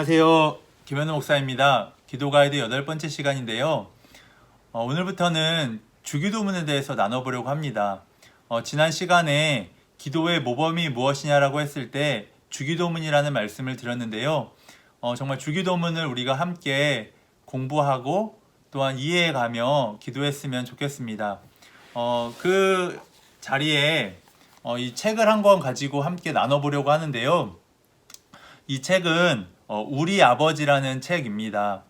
안녕하세요. 김현우 목사입니다. 기도 가이드 여덟 번째 시간인데요. 어, 오늘부터는 주기도문에 대해서 나눠보려고 합니다. 어, 지난 시간에 기도의 모범이 무엇이냐라고 했을 때 주기도문이라는 말씀을 드렸는데요. 어, 정말 주기도문을 우리가 함께 공부하고 또한 이해해가며 기도했으면 좋겠습니다. 어, 그 자리에 어, 이 책을 한 권 가지고 함께 나눠보려고 하는데요. 이 책은 어, 우리 아버지라는 책입니다.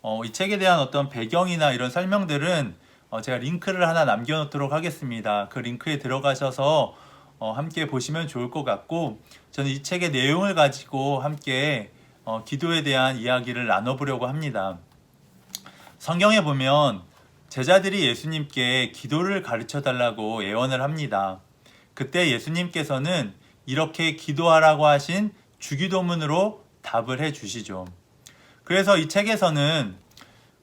어, 이 책에 대한 어떤 배경이나 이런 설명들은 어, 제가 링크를 하나 남겨놓도록 하겠습니다. 그 링크에 들어가셔서 어, 함께 보시면 좋을 것 같고 저는 이 책의 내용을 가지고 함께 어, 기도에 대한 이야기를 나눠보려고 합니다. 성경에 보면 제자들이 예수님께 기도를 가르쳐 달라고 예언을 합니다. 그때 예수님께서는 이렇게 기도하라고 하신 주기도문으로 답을 해 주시죠. 그래서 이 책에서는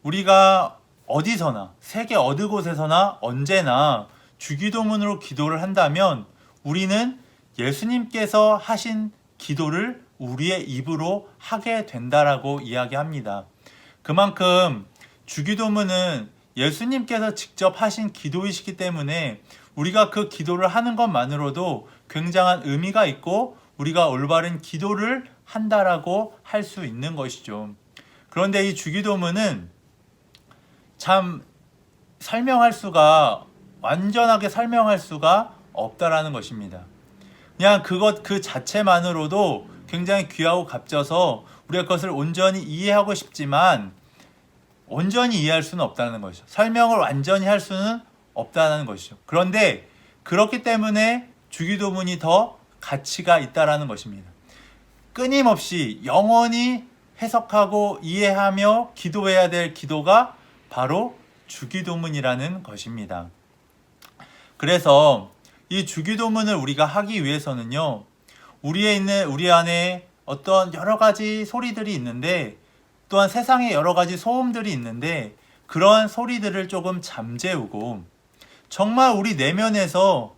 우리가 어디서나 세계 어느 곳에서나 언제나 주기도문으로 기도를 한다면 우리는 예수님께서 하신 기도를 우리의 입으로 하게 된다라고 이야기합니다. 그만큼 주기도문은 예수님께서 직접 하신 기도이시기 때문에 우리가 그 기도를 하는 것만으로도 굉장한 의미가 있고 우리가 올바른 기도를 한다라고 할 수 있는 것이죠. 그런데 이 주기도문은 참 설명할 수가 완전하게 설명할 수가 없다라는 것입니다. 그냥 그것 그 자체만으로도 굉장히 귀하고 값져서 우리가 그것을 온전히 이해하고 싶지만 온전히 이해할 수는 없다는 것이죠. 설명을 완전히 할 수는 없다는 것이죠. 그런데 그렇기 때문에 주기도문이 더 가치가 있다라는 것입니다. 끊임없이 영원히 해석하고 이해하며 기도해야 될 기도가 바로 주기도문이라는 것입니다. 그래서 이 주기도문을 우리가 하기 위해서는요, 우리에 있는, 우리 안에 어떤 여러 가지 소리들이 있는데, 또한 세상에 여러 가지 소음들이 있는데, 그런 소리들을 조금 잠재우고, 정말 우리 내면에서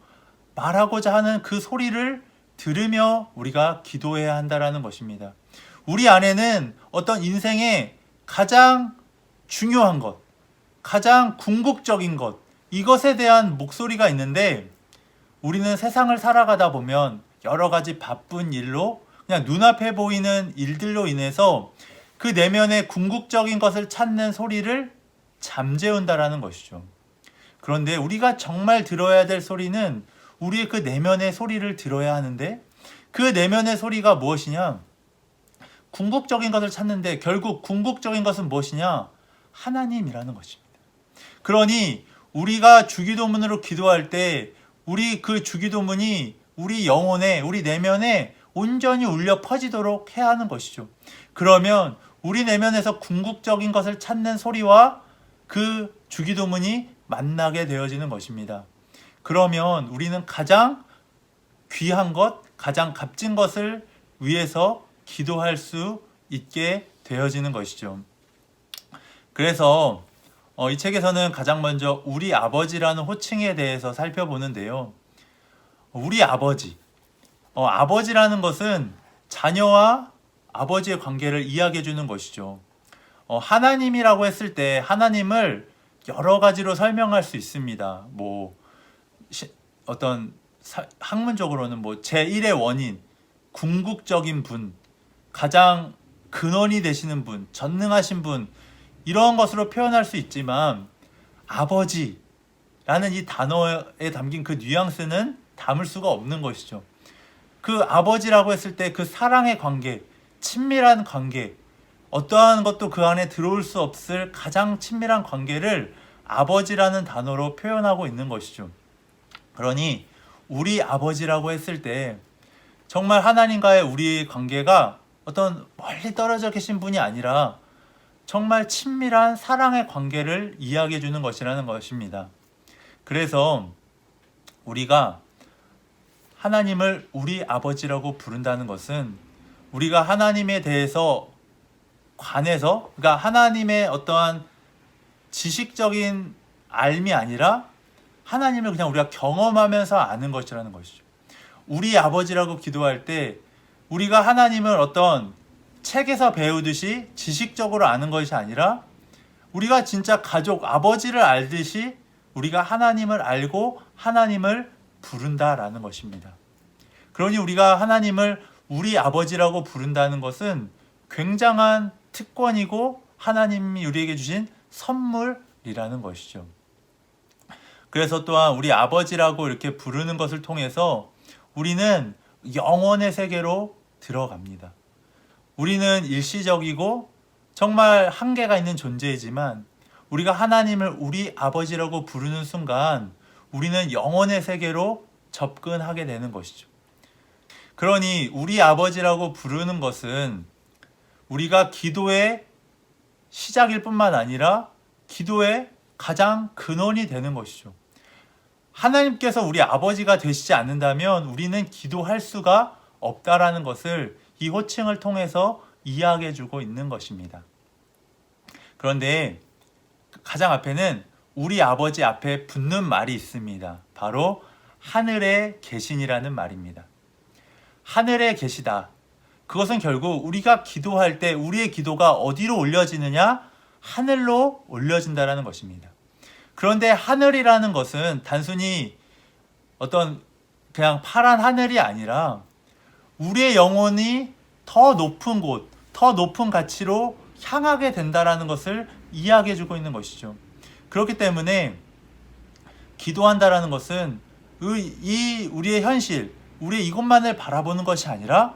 말하고자 하는 그 소리를 들으며 우리가 기도해야 한다라는 것입니다. 우리 안에는 어떤 인생의 가장 중요한 것, 가장 궁극적인 것, 이것에 대한 목소리가 있는데 우리는 세상을 살아가다 보면 여러 가지 바쁜 일로 그냥 눈앞에 보이는 일들로 인해서 그 내면의 궁극적인 것을 찾는 소리를 잠재운다라는 것이죠. 그런데 우리가 정말 들어야 될 소리는 우리의 그 내면의 소리를 들어야 하는데 그 내면의 소리가 무엇이냐? 궁극적인 것을 찾는데 결국 궁극적인 것은 무엇이냐? 하나님이라는 것입니다. 그러니 우리가 주기도문으로 기도할 때 우리 그 주기도문이 우리 영혼에 우리 내면에 온전히 울려 퍼지도록 해야 하는 것이죠. 그러면 우리 내면에서 궁극적인 것을 찾는 소리와 그 주기도문이 만나게 되어지는 것입니다. 그러면 우리는 가장 귀한 것, 가장 값진 것을 위해서 기도할 수 있게 되어지는 것이죠. 그래서 어, 이 책에서는 가장 먼저 우리 아버지라는 호칭에 대해서 살펴보는데요. 우리 아버지. 어, 아버지라는 것은 자녀와 아버지의 관계를 이야기해 주는 것이죠. 어, 하나님이라고 했을 때 하나님을 여러 가지로 설명할 수 있습니다. 뭐 시, 어떤 사, 학문적으로는 뭐 제1의 원인, 궁극적인 분, 가장 근원이 되시는 분, 전능하신 분 이런 것으로 표현할 수 있지만 아버지라는 이 단어에 담긴 그 뉘앙스는 담을 수가 없는 것이죠. 그 아버지라고 했을 때 그 사랑의 관계, 친밀한 관계, 어떠한 것도 그 안에 들어올 수 없을 가장 친밀한 관계를 아버지라는 단어로 표현하고 있는 것이죠. 그러니 우리 아버지라고 했을 때 정말 하나님과의 우리의 관계가 어떤 멀리 떨어져 계신 분이 아니라 정말 친밀한 사랑의 관계를 이야기해 주는 것이라는 것입니다. 그래서 우리가 하나님을 우리 아버지라고 부른다는 것은 우리가 하나님에 대해서 관해서 그러니까 하나님의 어떠한 지식적인 알미 아니라 하나님을 그냥 우리가 경험하면서 아는 것이라는 것이죠. 우리 아버지라고 기도할 때 우리가 하나님을 어떤 책에서 배우듯이 지식적으로 아는 것이 아니라 우리가 진짜 가족 아버지를 알듯이 우리가 하나님을 알고 하나님을 부른다라는 것입니다. 그러니 우리가 하나님을 우리 아버지라고 부른다는 것은 굉장한 특권이고 하나님이 우리에게 주신 선물이라는 것이죠. 그래서 또한 우리 아버지라고 이렇게 부르는 것을 통해서 우리는 영원의 세계로 들어갑니다. 우리는 일시적이고 정말 한계가 있는 존재이지만 우리가 하나님을 우리 아버지라고 부르는 순간 우리는 영원의 세계로 접근하게 되는 것이죠. 그러니 우리 아버지라고 부르는 것은 우리가 기도의 시작일 뿐만 아니라 기도의 가장 근원이 되는 것이죠. 하나님께서 우리 아버지가 되시지 않는다면 우리는 기도할 수가 없다라는 것을 이 호칭을 통해서 이야기해 주고 있는 것입니다. 그런데 가장 앞에는 우리 아버지 앞에 붙는 말이 있습니다. 바로 하늘에 계신이라는 말입니다. 하늘에 계시다. 그것은 결국 우리가 기도할 때 우리의 기도가 어디로 올려지느냐? 하늘로 올려진다라는 것입니다. 그런데 하늘이라는 것은 단순히 어떤 그냥 파란 하늘이 아니라 우리의 영혼이 더 높은 곳, 더 높은 가치로 향하게 된다라는 것을 이야기해 주고 있는 것이죠. 그렇기 때문에 기도한다라는 것은 이- 이 우리의 현실, 우리의 이것만을 바라보는 것이 아니라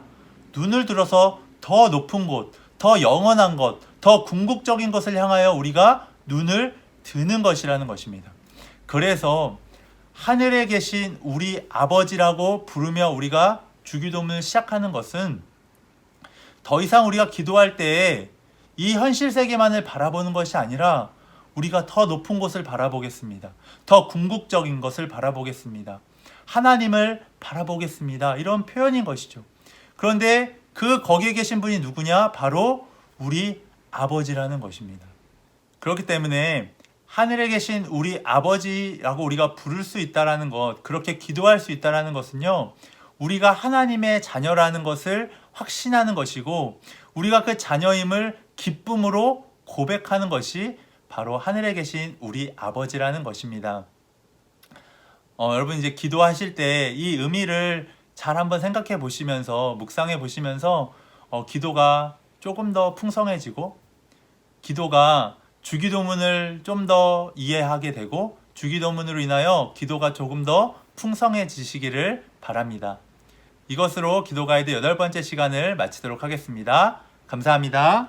눈을 들어서 더 높은 곳, 더 영원한 것, 더 궁극적인 것을 향하여 우리가 눈을 드는 것이라는 것입니다. 그래서 하늘에 계신 우리 아버지라고 부르며 우리가 주기도문을 시작하는 것은 더 이상 우리가 기도할 때에 이 현실 세계만을 바라보는 것이 아니라 우리가 더 높은 곳을 바라보겠습니다. 더 궁극적인 것을 바라보겠습니다. 하나님을 바라보겠습니다. 이런 표현인 것이죠. 그런데 그 거기에 계신 분이 누구냐? 바로 우리 아버지라는 것입니다. 그렇기 때문에 하늘에 계신 우리 아버지라고 우리가 부를 수 있다라는 것, 그렇게 기도할 수 있다라는 것은요. 우리가 하나님의 자녀라는 것을 확신하는 것이고 우리가 그 자녀임을 기쁨으로 고백하는 것이 바로 하늘에 계신 우리 아버지라는 것입니다. 어, 여러분 이제 기도하실 때 이 의미를 잘 한번 생각해 보시면서 묵상해 보시면서 어, 기도가 조금 더 풍성해지고 기도가 주기도문을 좀 더 이해하게 되고 주기도문으로 인하여 기도가 조금 더 풍성해지시기를 바랍니다. 이것으로 기도 가이드 여덟 번째 시간을 마치도록 하겠습니다. 감사합니다.